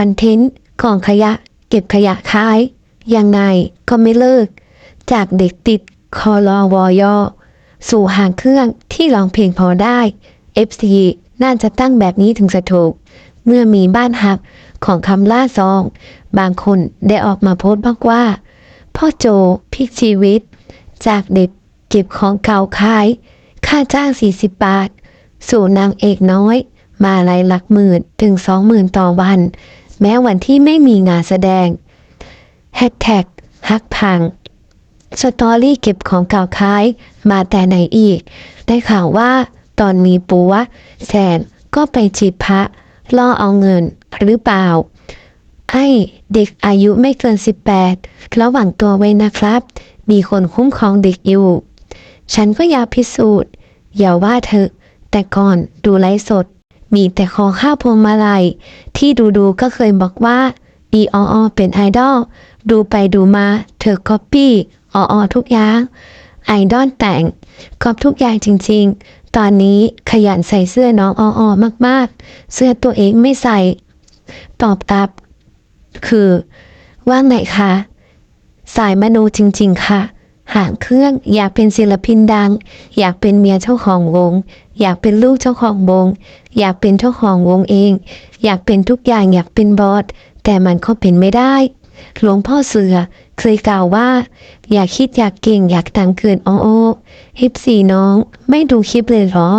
อนเทนต์กล่องขยะ เก็บขยะขาย ยังไงก็ไม่เลิก จากเด็กติดคอรอวอยอสู่หางเครื่องที่ร้องเพลงพอได้ FC น่าจะตั้งแบบนี้ถึงจะถูก เมื่อมีบ้านหักของคำล่าซอง บางคนได้ออกมาโพสต์บอกว่า พ่อโจพลิกชีวิต จากเด็กเก็บของเก่าขาย ค่าจ้าง 40 บาท สู่นางเอกน้อย มาลายหลักหมื่นถึง20,000ต่อวัน แม้วันที่ไม่มีงานแสดงแฮชแท็กฮักพังสตอรี่เก็บของเก่าขายมาแต่ไหนอีก ได้ข่าวว่าตอนมีปัวแสนก็ไปจีบพระล่อเอาเงินหรือเปล่าไอ้เด็กอายุไม่เกิน 18 ระหว่างตัวไว้นะครับ มีคนคุ้มครองเด็กอยู่ ฉันก็อยากพิสูจน์ อย่าว่าเธอ แต่ก่อนดูไลฟ์สด มีแต่ขอข้าวพวงมาลัย ที่ดูดูก็เคยบอกว่าอีออเป็นไอดอล ดูไปดูมา เธอก๊อปปี้ออทุกอย่างไอดอลแต่งก๊อปทุกอย่างจริง ๆ ตอนนี้ขยันใส่เสื้อน้องออมากๆ เสื้อตัวเองไม่ใส่ ตอบตับ คือ ว่าไงคะ สายมโนจริง ๆ ค่ะ หางเครื่อง อยากเป็นศิลปินดัง อยากเป็นเมียเจ้าของวง อยากเป็นลูกเจ้าของวง อยากเป็นเจ้าของวงเอง อยากเป็นทุกอย่างอยากเป็นบอสแต่มันก็เป็นไม่ได้ หลวงพ่อเสือเคยกล่าวว่า อยากคิดอยากเก่งอยากดังเกินอ้อโอฮิปสี่น้อง ไม่ดูคลิปเลยเหรอ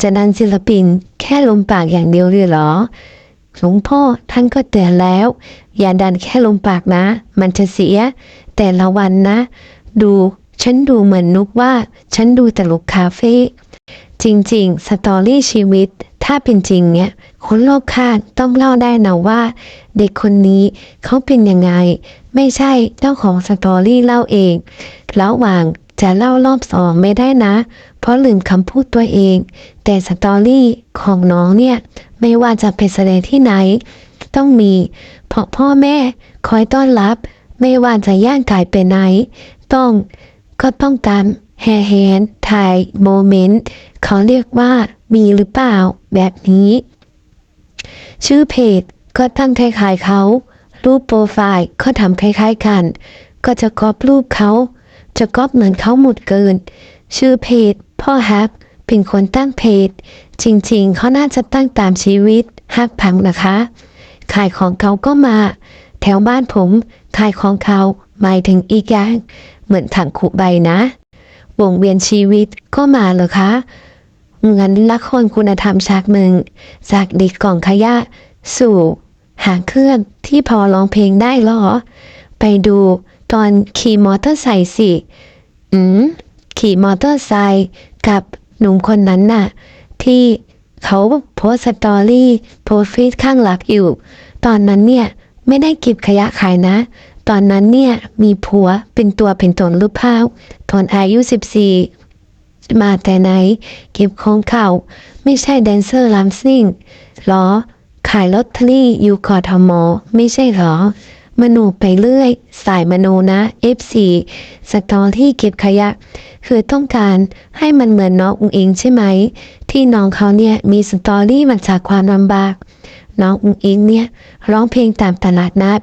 จะดันศิลปิน แค่ลมปากอย่างเดียวเลยเหรอหลวงพ่อท่านก็เตือนแล้ว อย่าดันแค่ลมปากนะ มันจะเสีย แต่ละวันนะ ดู ฉันดูเหมือนนุกว่า ฉันดูแต่ลูกคาเฟ่จริงๆ สตอรี่ชีวิต ถ้าเป็นจริงเนี่ย คนรอบข้างต้องเล่าได้นะว่า เด็กคนนี้เขาเป็นยังไง ไม่ใช่เจ้าของสตอรี่เล่าเองระหว่างจะเล่ารอบสองไม่ได้นะ เพราะลืมคำพูดตัวเอง แต่สตอรี่ของน้องเนี่ย ไม่ว่าจะไปแสดงที่ไหน ต้องมี เพราะพ่อแม่คอยต้อนรับ ไม่ว่าจะย่างกายไปไหน ต้อง ก็ต้องการแฮแฮนถ่ายโมเมนต์เขาเรียกว่ามีหรือเปล่าแบบนี้ ชื่อเพจก็ตั้งคล้ายๆเขา รูปโปรไฟล์ก็ทำคล้ายๆกัน ก็จะก๊อปรูปเขา จะก๊อปเหมือนเขาหมดเกิน ชื่อเพจพ่อฮักเป็นคนตั้งเพจ จริงๆ เขาน่าจะตั้งตามชีวิตฮักพังนะคะ ขายของเขาก็มา แถวบ้านผม ขายของเขาหมายถึงอีกอย่าง เหมือนถังขุใบนะ วงเวียนชีวิตก็มาเหรอคะเงินละครคุณธรรมฉากหนึ่ง จากเด็กกล่องขยะ สู่ หาเครื่องที่พอร้องเพลงได้หรอ ไปดูตอนขี่มอเตอร์ไซค์สิ อืม ขี่มอเตอร์ไซค์กับหนุ่มคนนั้นน่ะ ที่เขาโพสต์สตอรี่โพสต์เฟซข้างหลักอยู่ ตอนนั้นเนี่ย ไม่ได้เก็บขยะขายนะ ตอนนั้นเนี่ยมีผัวเป็นตัวเป็นตนรูปภาพตอนอายุ 14 มาแต่ไหน เก็บของเก่าไม่ใช่แดนเซอร์ลำซิ่งหรอ ขายลอตเตอรี่อยู่กอทมไม่ใช่หรอมโนไปเรื่อย สายมโนนะ F4 สตอรี่เก็บขยะ คือต้องการให้มันเหมือนน้องอุงเองใช่ไหม ที่น้องเขาเนี่ยมีสตอรี่มาจากความลำบาก น้องอุงเองเนี่ยร้องเพลงตามตลาดนัด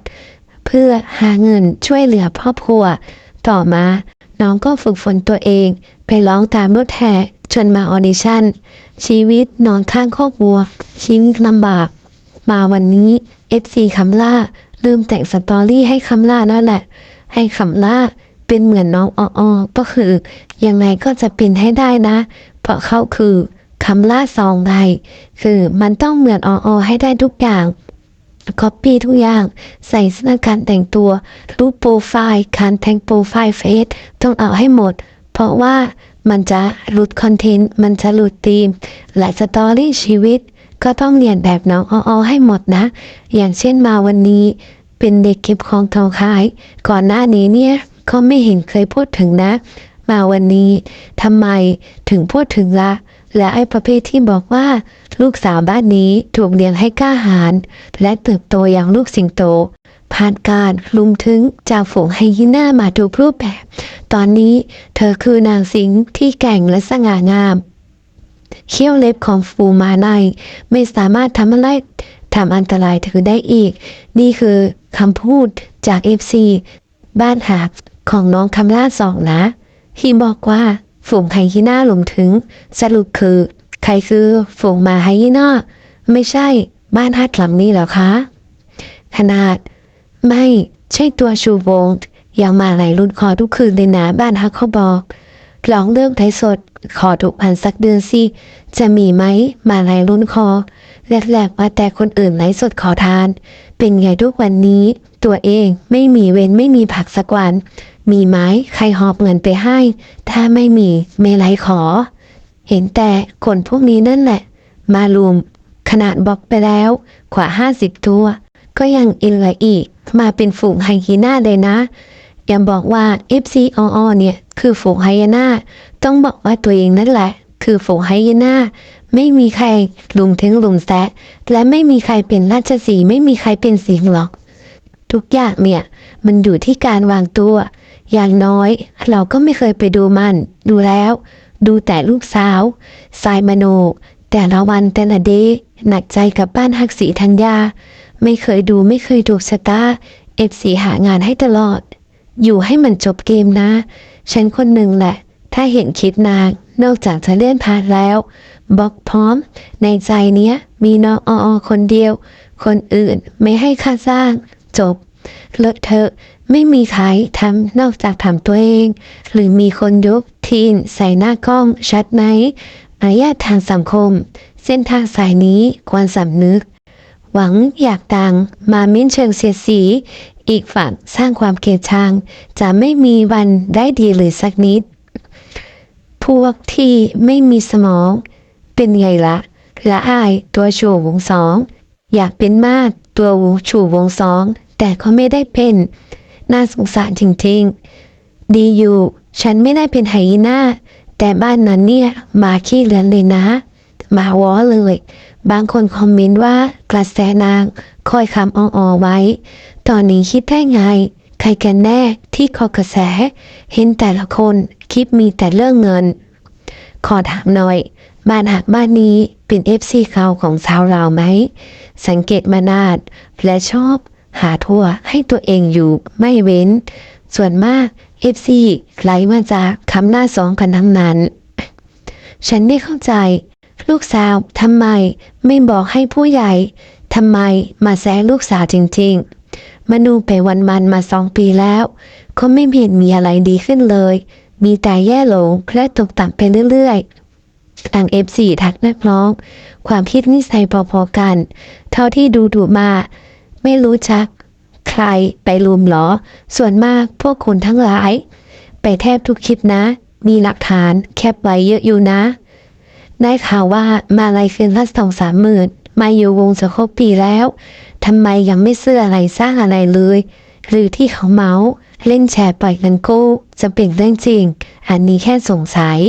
เพื่อหาเงินช่วยเหลือครอบครัว ต่อมา น้องก็ฝึกฝนตัวเอง ไปร้องตามรถแห่จนมาออดิชั่น ชีวิตนอนข้างครอบครัวชีวิตลำบาก มาวันนี้ FC คำล่า ลืมแต่งสตอรี่ให้คำล่านั่นแหละ ให้คำล่าเป็นเหมือนน้องอออก็คือยังไงก็จะเป็นให้ได้นะ เพราะเขาคือคำล่าซองใดคือมันต้องเหมือนอออให้ได้ทุกอย่าง ก๊อปปี้ทุกอย่าง ใส่เสื้อการแต่งตัวรูปโปรไฟล์การแต่งโปรไฟล์เฟซต้องเอาให้หมด เพราะว่ามันจะหลุดคอนเทนต์ มันจะหลุดธีม และสตอรี่ชีวิต ก็ต้องเรียนแบบน้องออให้หมดนะ อย่างเช่นมาวันนี้ เป็นเด็กเก็บของเก่าขาย ก่อนหน้านี้เนี่ยก็ไม่เห็นเคยพูดถึงนะ มาวันนี้ทำไมถึงพูดถึงละและไอ้ประเภทที่บอกว่า ลูกสาวบ้านนี้ถูกเลี้ยงให้กล้าหาญและเติบโตอย่างลูกสิงโตผ่านการลุมถึงจากฝูงไฮยีน่ามาทุกรูปแบบ ตอนนี้เธอคือนางสิงที่แก่งและสง่างาม เขี้ยวเล็บของฟูมาในไม่สามารถทำอะไรทำอันตรายเธอได้อีก นี่คือคำพูดจาก FC บ้านหักของน้องคำล่าสองนะที่บอกว่าฝูงไฮยีน่าหลุมถึง สรุปคือ ใครคือฝูงหมาไฮยีน่าไม่ใช่บ้านฮักหลังนี้หรอคะ ขนาด ไม่ใช่ตัวชูวงยังมาไหลรุ่นคอทุกคืนเลยนะบ้านฮักเขาบอกลองเลือกไทยสด ขอถูกพันสักเดือนสิ จะมีไหมมาไหลรุ่นคอแรกๆว่าแต่คนอื่นไหลสดขอทาน เป็นไงทุกวันนี้ ตัวเองไม่มีเว้นไม่มีผักสักวัน มีไหมใครหอบเงินไปให้ ถ้าไม่มีไม่ไหลขอ เห็นแต่คนพวกนี้นั่นแหละ มาลุม ขนาดบล็อกไปแล้วกว่าห้าสิบตัว ก็ยังอินเหลืออีก มาเป็นฝูงไฮยีน่าเลยนะอย่าบอกว่า FC ออเนี่ย คือฝูงไฮยีน่า ต้องบอกว่าตัวเองนั่นแหละ คือฝูงไฮยีน่า ไม่มีใครลุมถึงลุมแซะ และไม่มีใครเป็นราชสีไม่มีใครเป็นสิงห์หรอก ทุกอย่างเนี่ย มันอยู่ที่การวางตัว อย่างน้อย เราก็ไม่เคยไปดูมัน ดูแล้ว ดูแต่ลูกสาวสายมโนแต่ละวันแต่ละเดย์หนักใจกับบ้านฮักสีธัญญา ไม่เคยดูไม่เคยดูสตาร์เอฟสีหางานให้ตลอด อยู่ให้มันจบเกมนะ ฉันคนหนึ่งแหละ ถ้าเห็นคลิปนาง นอกจากจะเลื่อนผ่านแล้วบอกพร้อม ในใจเนี้ย มีน้องออคนเดียว คนอื่นไม่ให้ค่าสร้าง จบเลอะเทอะไม่มีใครทำนอกจากทำตัวเอง หรือมีคนยก ทีนใส่หน้ากล้องชัดไหมอายาทางสังคม เส้นทางสายนี้ควรสำนึก หวังอยากดังมามิ้นเชิงเสียสี อีกฝั่งสร้างความเกลียดชัง จะไม่มีวันได้ดีเลยสักนิด พวกที่ไม่มีสมอง เป็นไงละละอายตัวชูวงสอง อยากเป็นมากตัวชูวงสอง แต่ก็ไม่ได้เป็น น่าสงสารจริงๆ ดีอยู่ ฉันไม่ได้เป็นไฮยีน่า แต่บ้านนั้นเนี่ยมาขี้เลือนเลยนะ มาวอเลย บางคนคอมเมนต์ว่ากระแสนางคอยคำออๆไว้ ตอนนี้คิดได้ไง ใครกันแน่ที่คอกระแส เห็นแต่ละคนคลิปมีแต่เรื่องเงิน ขอถามหน่อย บ้านหักบ้านนี้เป็นเอฟซีเขาของสาวเราไหม สังเกตมานานและชอบหาทั่วให้ตัวเองอยู่ไม่เว้น ส่วนมากเอฟซีไหลมาจากคำหน้าสองกันทั้งนั้น ฉันไม่เข้าใจ ลูกสาวทำไมไม่บอกให้ผู้ใหญ่ทำไมมาแซะลูกสาวจริงๆ มาดูไปวันมันมาสองปีแล้วก็ไม่เห็นมีอะไรดีขึ้นเลย มีแต่แย่ลงและตกต่ำไปเรื่อยๆทาง F4 ทักนักร้อง ความคิดนิสัยพอๆกัน เท่าที่ดูดูมา ไม่รู้จัก ใครไปลุมเหรอ ส่วนมากพวกคนทั้งหลาย ไปแทบทุกคลิปนะ มีหลักฐานแคปไว้เยอะอยู่นะ ได้ข่าวว่ามาลายคืนละสองสามหมื่นมาอยู่วงจะครบปีแล้วทำไมยังไม่ซื้ออะไรสร้างอะไรเลย หรือที่เขาเมาส์เล่นแชร์ปล่อยเงินกู้จะเป็นเรื่องจริง อันนี้แค่สงสัย